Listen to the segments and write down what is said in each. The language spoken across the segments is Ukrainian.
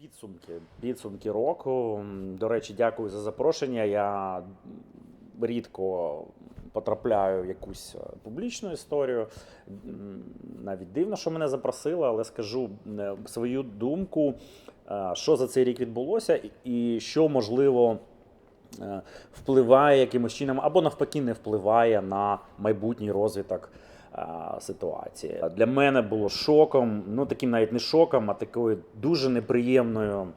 Підсумки. Підсумки року. До речі, дякую за запрошення. Я рідко потрапляю в якусь е, публічну історію. Навіть дивно, що мене запросили, але скажу е, свою думку, е, що за цей рік відбулося, і- що можливо. Впливає якимось чином, або навпаки, не впливає на майбутній розвиток ситуації. Для мене було шоком, ну таким навіть не шоком, а такою дуже неприємною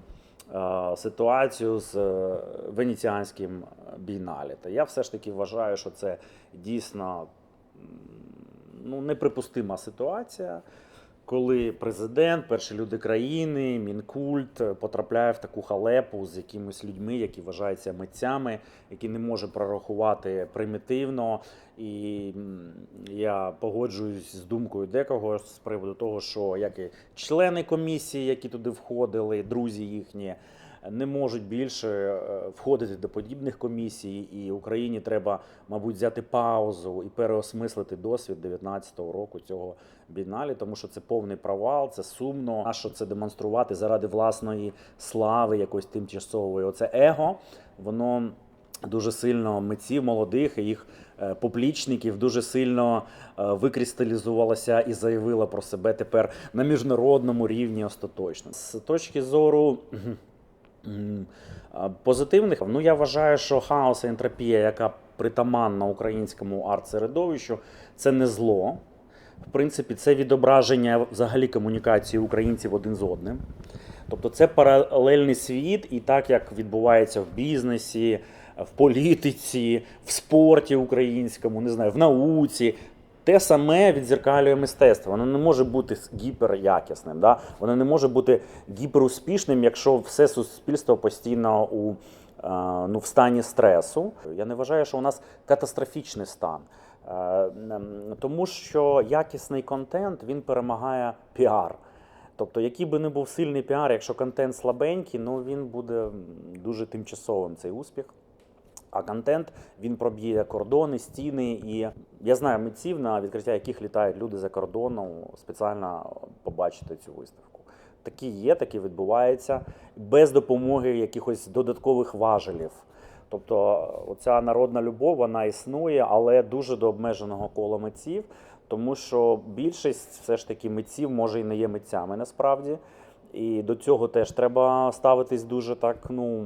е, ситуацією з е, венеціанським бійналі. Та я все ж таки вважаю, що це дійсно ну, неприпустима ситуація. Коли президент, перші люди країни, мінкульт е, потрапляє в таку халепу з якимись людьми, які вважаються митцями, які не може прорахувати примітивно. І я погоджуюсь з думкою декого з приводу того, що як і члени комісії, які туди входили, друзі їхні, не можуть більше е, входити до подібних комісій, і Україні треба, мабуть, взяти паузу і переосмислити досвід 19-го року цього біналі, тому що це повний провал, це сумно. А що це демонструвати заради власної слави, якоїсь тимчасової? Оце его, воно дуже сильно митців молодих і їх е, поплічників дуже сильно е, викристалізувалося і заявила про себе тепер на міжнародному рівні остаточно. З точки зору. Позитивних, ну я вважаю, що хаос і ентропія, яка притаманна українському арт-середовищу, це не зло. В принципі, це відображення взагалі комунікації українців один з одним. Тобто це паралельний світ, і так як відбувається в бізнесі, в політиці, в спорті українському, не знаю, в науці. Те саме відзеркалює мистецтво. Воно не може бути гіперякісним, да? воно не може бути гіперуспішним, якщо все суспільство постійно у е, ну, в стані стресу. Я не вважаю, що у нас катастрофічний стан. Е, Тому що якісний контент він перемагає піар. Тобто, який би не був сильний піар, якщо контент слабенький, ну він буде дуже тимчасовим цей успіх. А контент він проб'є кордони, стіни. І я знаю митців, на відкриття яких літають люди за кордоном спеціально побачити цю виставку. Такі є, такі відбувається без допомоги якихось додаткових важелів. Тобто, оця народна любов вона існує, але дуже до обмеженого кола митців, тому що більшість все ж таки митців може і не є митцями насправді. І до цього теж треба ставитись дуже так ну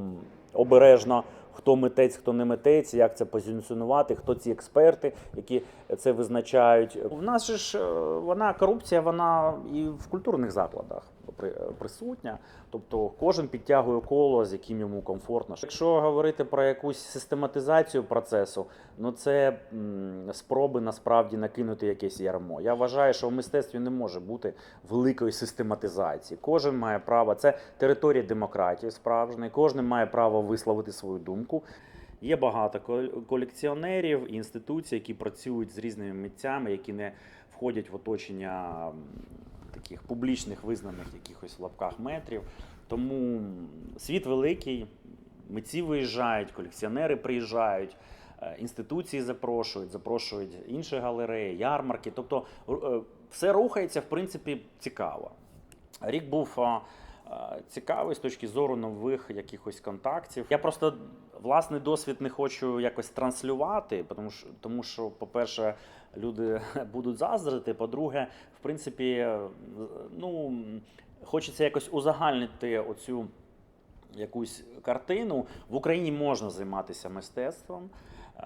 обережно. Хто митець, хто не митець, як це позиціонувати, хто ці експерти, які це визначають. У нас ж е, вона корупція, вона і в культурних закладах присутня. Тобто кожен підтягує коло, з яким йому комфортно. Якщо говорити про якусь систематизацію процесу, ну це спроби насправді накинути якесь ярмо. Я вважаю, що в мистецтві не може бути великої систематизації. Кожен має право, це територія демократії справжньої, кожен має право висловити свою думку. Є багато кол- колекціонерів і інституцій, які працюють з різними митцями, які не входять в оточення таких публічних визнаних якихось в лапках метрів. Тому світ великий, митці виїжджають, колекціонери приїжджають. е, Інституції запрошують, запрошують інші галереї, ярмарки. Тобто е, все рухається, в принципі, цікаво. Рік був а, цікавий з точки зору нових якихось контактів. Я просто власний досвід не хочу якось транслювати, тому що, тому що по-перше, люди будуть заздрити. По-друге, в принципі, е, ну, хочеться якось узагальнити оцю якусь картину. В Україні можна займатися мистецтвом. Е,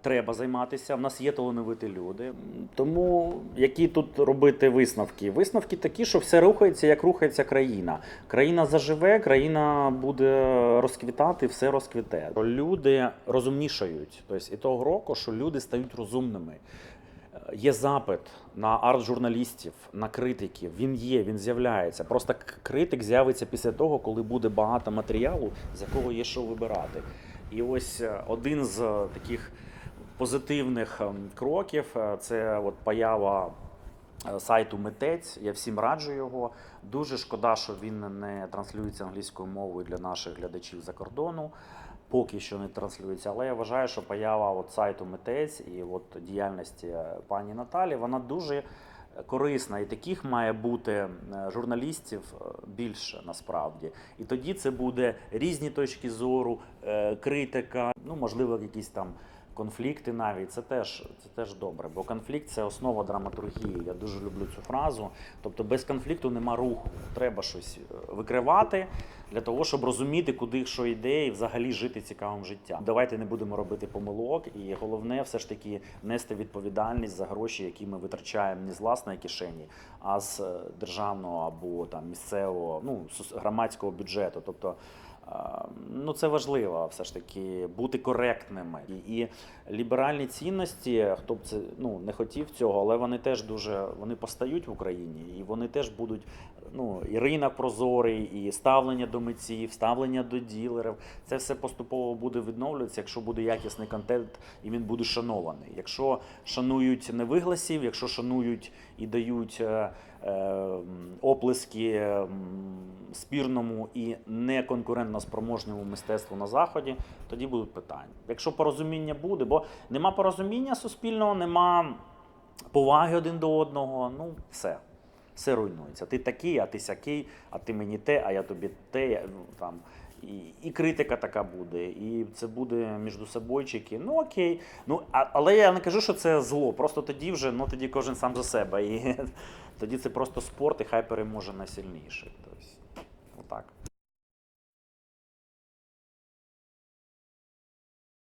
Треба займатися. В нас є талановиті люди. Тому які тут робити висновки? Висновки такі, що все рухається, як рухається країна. Країна заживе, країна буде розквітати, все розквіте. Люди розумнішають. Тобто і того року, що люди стають розумними. Є запит на арт-журналістів, на критиків. Він є, він з'являється. Просто критик з'явиться після того, коли буде багато матеріалу, з якого є що вибирати. І ось е, один з е, таких позитивних ем, кроків е, це от поява сайту Митець. Я всім раджу його. Дуже шкода, що він не транслюється англійською мовою для наших глядачів за кордону. Поки що не транслюється, але я вважаю, що поява от сайту Митець і от діяльності пані Наталі, вона дуже корисна, і таких має бути е, журналістів е, більше насправді. І тоді це буде різні точки зору, е, критика, ну можливо, якісь там. Конфлікти навіть це теж це теж добре, бо конфлікт це основа драматургії. Я дуже люблю цю фразу. Тобто без конфлікту нема руху. Треба щось е, викривати для того, щоб розуміти, куди що йде, і взагалі жити цікавим життям. Давайте не будемо робити помилок, і головне все ж таки нести відповідальність за гроші, які ми витрачаємо не з власної кишені, а з е, державного або там місцевого, ну громадського бюджету. Тобто. А, Ну, це важливо все ж таки бути коректними. І, і ліберальні цінності, хто б це ну не хотів цього, але вони теж дуже вони постають в Україні, і вони теж будуть ну і ринок прозорий, і ставлення до митців, ставлення до ділерів. Це все поступово буде відновлюватися, якщо буде якісний контент і він буде шанований. Якщо шанують невигласів, якщо шанують і дають е, е, оплески м, спірному і неконкурентно спроможному мистецтву на заході, тоді будуть питання. Якщо порозуміння буде, бо нема порозуміння суспільного, нема поваги один до одного, ну все. Все руйнується. Ти такий, а ти сякий, а ти мені те, а я тобі те. ну, Там. І, і критика така буде, і це буде між собойчики. Ну окей. Ну, а, але я не кажу, що це зло. Просто тоді вже ну, тоді кожен сам за себе. І тоді це просто спорт, і хай переможе найсильніший. Тобто, отак.